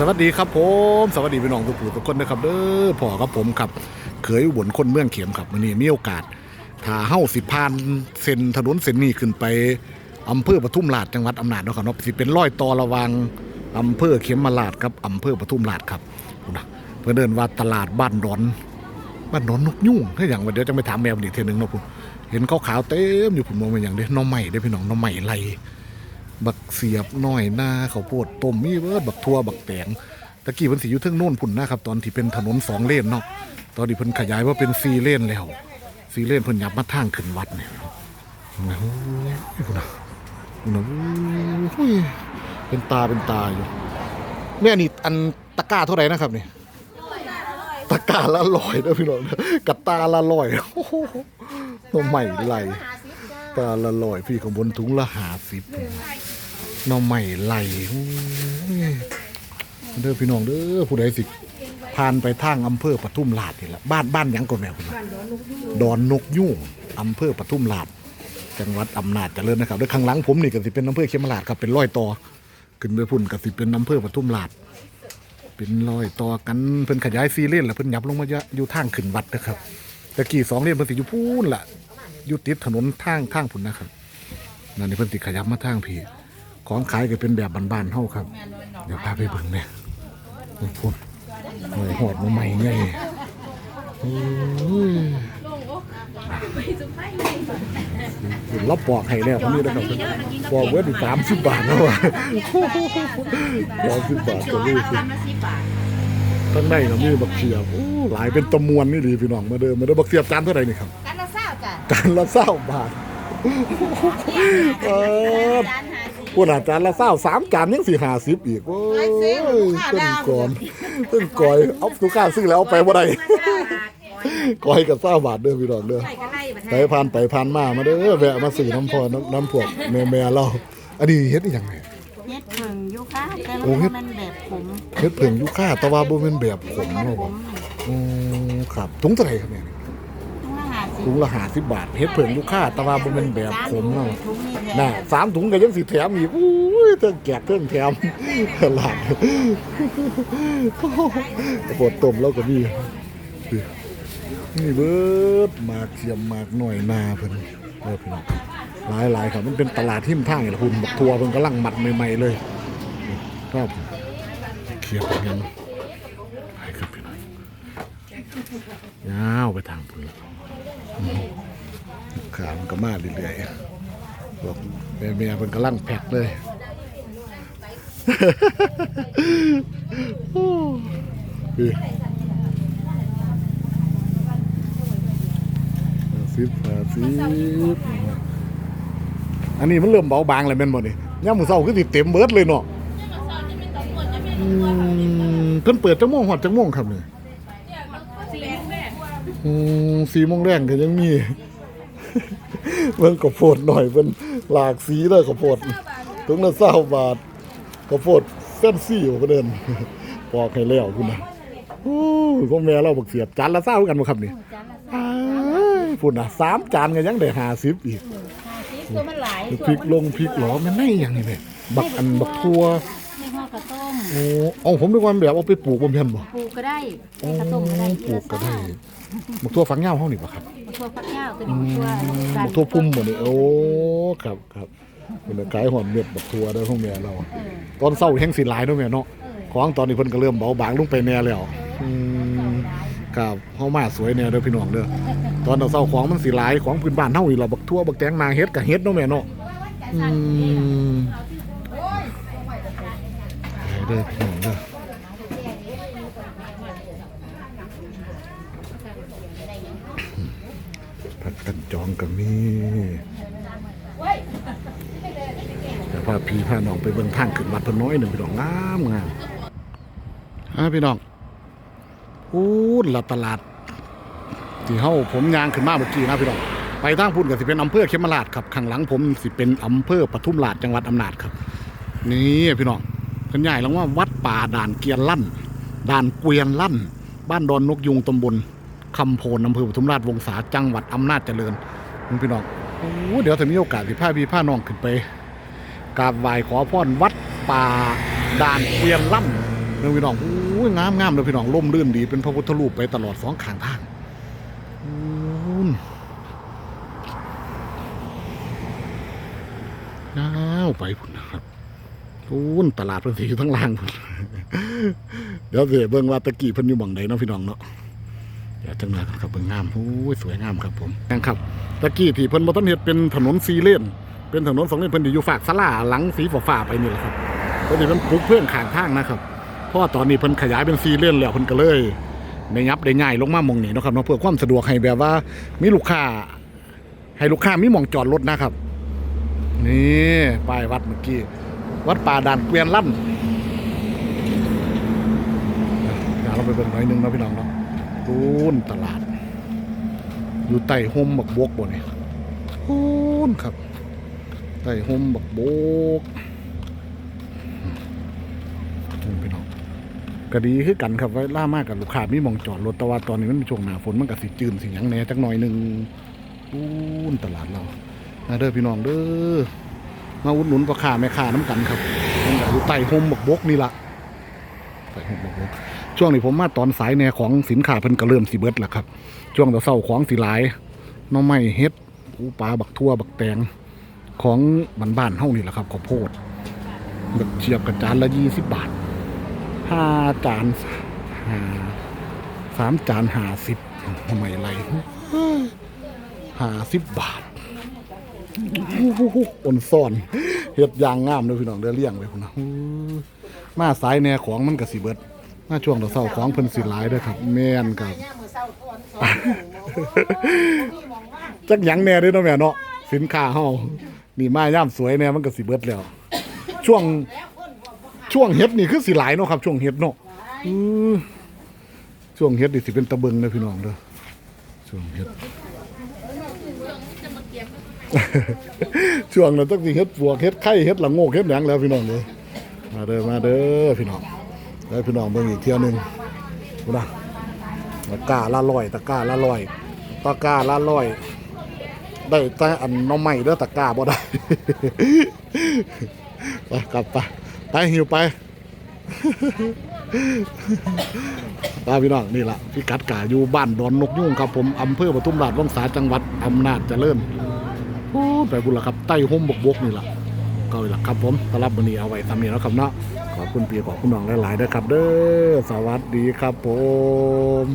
สวัสดีครับผม สวัสดีพี่น้องทุกผู้ทุกคนนะครับเด้อพ่อครับผมครับเคยอุบลคนเมืองเข็มครับวันนี้มีโอกาสถ้าเฮ้าสิพานเส้นถนนเส้นนี้ขึ้นไปอำเภอปทุมราชจังหวัดอำนาจเนาะครับเนาะสิเป็นร้อยต่อระวังอำเภอเข็มมาราชครับอำเภอปทุมราชครับนะเพื่อเดินว่าตลาดบ้านดอนบ้านดอนนกยุ่งถ้าอย่างว่าเดียวจะไปถามแมวอีกทีนึงเนาะพุ่นเห็นขาขาวๆเต็มอยู่ผมมองเป็นอย่างเด้น้องใหม่ได้พี่น้องน้องใหม่ไร บักเสียบน้อยหน้าเขาวโพดต้มมีเบิดบักทั่วบักแตงตะกี้เพิ่นสิอยู่เทิงโน่นพุ่นนะครับตอนที่เป็นถนนสองเลนเนาะตอนนี้เพิ่นขยายว่าเป็นสี่เลนแล้วสี่เลนเพิ่นยับมาทางขึ้นวัดเนี่ยโอ้ยพุ่นนะพุ่นนะโอ้ยเป็นตาเป็นตาอยู่แม่นี่อันตะกร้าเท่าไหร่นะครับนี่ตะกร้าละร้อยเด้อพี่น้องกับตาละร้อยโอ้โหตัวใหม่ไหลตาละลอยพี่ของบนถุงละหาสิบ หน้องใหม่ไหลโอ้ยเด้อพี่น้องเด้อผู้ใดสิผ่านไปทางอำเภอปทุมราชนี่แหละบ้านบ้านหยังก่อนแม่คุณดอนนกยุ่งอำเภอปทุมราชจังหวัดอำนาจเจริญนะครับด้วยข้างหลังผมนี่ก็สิเป็นอำเภอเขมราชครับเป็นร้อยต่อขึ้นไปพุ่นก็สิเป็นอำเภอปทุมราชเป็นร้อยต่อกันเพิ่นขยายซีเลนแล้วเพิ่นยับลงมาอยู่ทางขึ้นวัดนะครับตะกี้สองเลนเพิ่นสิอยู่พูนล่ะอยู่ติดถนนทางทางพุ่นนะครับนั่นนี่เพิ่นติขยับมาทางพี่ ของขายก็เป็นแบบบ้านๆเฮาครับ เดี๋ยวพาไปเบิ่งเนี่ยพุ่นหน่วยหอดมาใหม่ไงโอ้ยรับปอกให้แล้วคนนี้นะครับปอกเว้ยสามสิบบาทแล้วว่ะสามสิบบาทก็มีสิทั้งในเรามีบักเขียบโอ้หลายเป็นตะมวนนี่ดีพี่น้องมาเดิมมาเดิมบักเขียบจานเท่าไหร่นี่ครับกันละเศร้าจ้ะจานละเศร้าบาทเออจานหาสิ พวกอาจารย์ละเศร้าสามจานยังสี่ห้าสิบอีกโอ้ยต้นก่อนต้นก่อยเอาสุก้าซื้อแล้วเอาไปบ่ได้ก่อยกับเศร้าบาทเด้อพี่น้องเด้อใส่ก็ไล่มาไปผ่านไปผ่านมามาเด้อแวะมาซื้อน้ำพอน้ำน้ำพวกแม่แม่เราอันนี้เฮ็ดอีหยังไงเฮ็ดผึ่งอยู่ค่ะแต่โอ้เฮ็ดมันแบบผมเฮ็ดเพิ่งอยู่ค่าแต่ว่าบ่แม่นแบบผมเนาะบ่อืมครับถุงเท่าไหร่ครับเนี่ย ต้องละหาสิถุงละ50บาทเฮ็ดเพิ่อยู่ค่าแต่ว่าบ่แม่นแบบผมเนาะน่ะสามถุงก็ยังสิแถมอีกอุ้ยเทิงแกะเทิงแถมหลานกระโปดต้มแล้วก็มีนี่เบิดมากเสียมมากหน่อยนาเพิ่นเออพี่น้องหลายหลายครับมันเป็นตลาดทิมทางนี่ล่ะคุณบักทัวเพิ่นกำลังหมัดใหม่ๆเลยครับเขียบกันไปครับพี่น้องยาวไปทางเพุ่นอืม ขามนก็มาเรื่อยๆบอกแม่เมียเป็นกำลังแพ็กเลยสิบห้าสิบอันนี้มันเริ่มเบาบางแล้วแม่นบ่นี่ย่ามือเศร้าคือสิเต็มเบิดเลยเนาะเพิ่นเปิดจังโมงหอดจังโมงครับเนี่ย อืมสี่โมงแรงก็ยังมี เบิ่งข้าวโพดหน่อยเป็นหลากสีเลยข้าวโพดถุงละเศร้าบาทข้าวโพดเส้นซี่อยู่ก็เดินปอกให้แล้วคุณนะโอ้ยพ่อแม่เราบักเสียบจานละเศร้ากันบ่ครับนี่อ้ายพุ่นน่ะสามจานก็ยังได้ห้าสิบอีกหาสิตัวมันหลายพริกลงพริกหรอมันไม่อย่างนี้แม่บักอันบักทั่ว โอ้เอาผมนึกว่ามันแบบเอาไปปลูกบ่แม่นบ่ปลูกก็ได้โอ้กระต้มก็ได้ปลูกก็ได้บักทั่วฝักยาวเฮานี่บ่ครับบักทั่วฟักยาวตัวนี้บักทั่วบักทั่วพุ่มหมดเลยโอ้ครับครับเป็นขายหอมเม็ดบักทั่วได้อพวกแม่เรา ตอนเศร้าแห้งสิหลายเนาะแม่เนาะของตอนนี้เพิ่นก็เริ่มเบาบางลงไปแน่แล้วอืมครับเฮามาสวยแน่เด้อพี่น้องเด้อตอนเราเศร้าของมันสิหลายของพื้นบ้านเฮาอีหล่ะบักทั่วบักแตงนาเฮ็ดกับเฮ็ดเนาะแม่เนาะอืม เด้อพี่น้องเด้อผัดกันจองก็มีแต่พาพี่พาน้องไปเบิ่งทางขึ้นวัดเพนน้อยหนึ่งพี่น้องงามงามอ่าพี่น้องพูดละตลาดที่เฮาผมยางขึ้นมาเมื่อกี้นะพี่น้องไปทางพุ่นก็สิเป็นอำเภอเขมราชครับข้างหลังผมสิเป็นอำเภอปทุมราชจังหวัดอำนาจครับ นี่พี่น้อง เพิ่นใหญ่ลงว่าวัดป่าด่านเกียนลั่น ด่านเกวียนลั่น บ้านดอนนกยุงตำบลคำโพนอำเภอปทุมราชวงศาจังหวัดอำนาจเจริญนี่พี่น้องโอ้เดี๋ยวถ้ามีโอกาสสิพาพี่พาน้องขึ้นไปกราบไหว้ขอพรวัดป่าด่านเกวียนล่ำรื่องพี่น้องโอ้ยงามงามเลยพี่น้องล่มลื่นดีเป็นพระพุทธรูปไปตลอดสองข้างทางโอ้าวไปพุ่นนะครับ โอ้ยตลาดเพิ่นสิอยู่ทั้งล่างพุ่นเดี๋ยวเสียเบิ่งว่าตะกี้เพิ่นอยู่บังใดเนาะพี่น้องเนาะเดี๋ยวจังหวะกันครับเบิ่งงามโอ้ยสวยงามครับผมยังครับตะกี้ที่เพิ่นบ่ทันเฮ็ดเป็นถนนซีเลนเป็นถนนสองเลนเพิ่นอยู่ฝากศาลาหลังสีฟ้าๆไปนี่แหละครับเพิ่นสิเพิ่นปลูกเพื่อนข้างทางนะครับเพราะว่าตอนนี้เพิ่นขยายเป็นซีเลนแล้วเพิ่นก็เลยได้ยับได้ง่ายลงมาหมองนี้เนาะครับเนาะเพื่อความสะดวกให้แบบว่ามีลูกค้าให้ลูกค้ามีหมองจอดรถนะครับ นี่ป้ายวัดเมื่อกี้ วัดป่าด่านเกวียนลั่นเดี๋ยวเราไปเบิ่งหน่อยนึงนะพี่น้องเนาะตูนตลาด อยู่ใต้ห่มบักบกบ่นี่ตูนครับใต้ห่มบักบกอืมพี่น้องก็ดีคือกันครับไว้ล่ามากกับลูกค้ามีมองจอดรถแต่ว่าตอนนี้มันเป็นช่วงหนาฝนมันก็สิจืนสิหยังแหน่จักหน่อยนึงปูนตลาดเรามาเด้อพี่น้องเด้อ มาอุดหนุนพ่อค้าแม่ค้าน้ำกันครับมันก็อยู่ใต้ห่มบกบกนี่ละใต้ห่มบกบกช่วงนี้ผมมาตอนสายแหน่ของสินค้าเพิ่นก็เริ่มสิเบิดแล้วครับ ช่วงตอนเช้าของสิหลายหน้องไม้เฮ็ดอูปลาบักทั่วบักแตงของบ้านๆเฮานี่แหละครับข้าวโพดแบบเชียบกับจานละยี่สิบบาทห้าจานห้าสามจานห้าสิบทำไมไรห้าสิบบาท อ่อนซ่อนเฮ็ดยางงามเลยพี่น้องเด้เลี้ยงไว้พุ่นนะอู้มาสายแน่ของมันก็สิเบิดมาช่วงเช้าของเพิ่นสิหลายด้อครับ แม่นครับจักหยังแน่ด้อเนาะแม่เนาะสินค้าเฮานี่มาย่ามสวยแน่มันก็สิเบิดแล้ว ช่วงช่วงเฮ็ดนี่คือสิหลายเนาะครับ ช่วงเฮ็ดเนาะช่วงเฮ็ดนี่สิเป็นตะเบิงนะพี่น้องเด้อช่วงเฮ็ด ช่วงนั้นต้องสิเฮ็ดปวกเฮ็ดไข่เฮ็ดหละโงกเฮ็ดหยังแล้วพี่น้องเด้อมาเด้อมาเด้อพี่น้องแล้วพี่น้องเบิ่งอีกเที่ยวหนึงดูนะตะกร้าละร้อยตะกร้าละร้อยตะกร้าละร้อยได้แต่อันน้องใหม่เด้อตะกร้าบ่ได้ ไปกลับไปไปหิวไป ตาพี่น้องนี่ละพี่กัดกาอยู่บ้านดอนนกยุ่งครับผมอำเภอปทุมราชวงศาจังหวัดอำนาจเจริญ พูดไปบุญละครับใต้ห่มบกบกนี่แหละก็อีกละครับผมสำหรับวันนี้เอาไว้ทำนี้แล้วครับเนาะขอบคุณพี่ขอบคุณน้องหลายๆด้วยครับ เด้อสวัสดีครับผม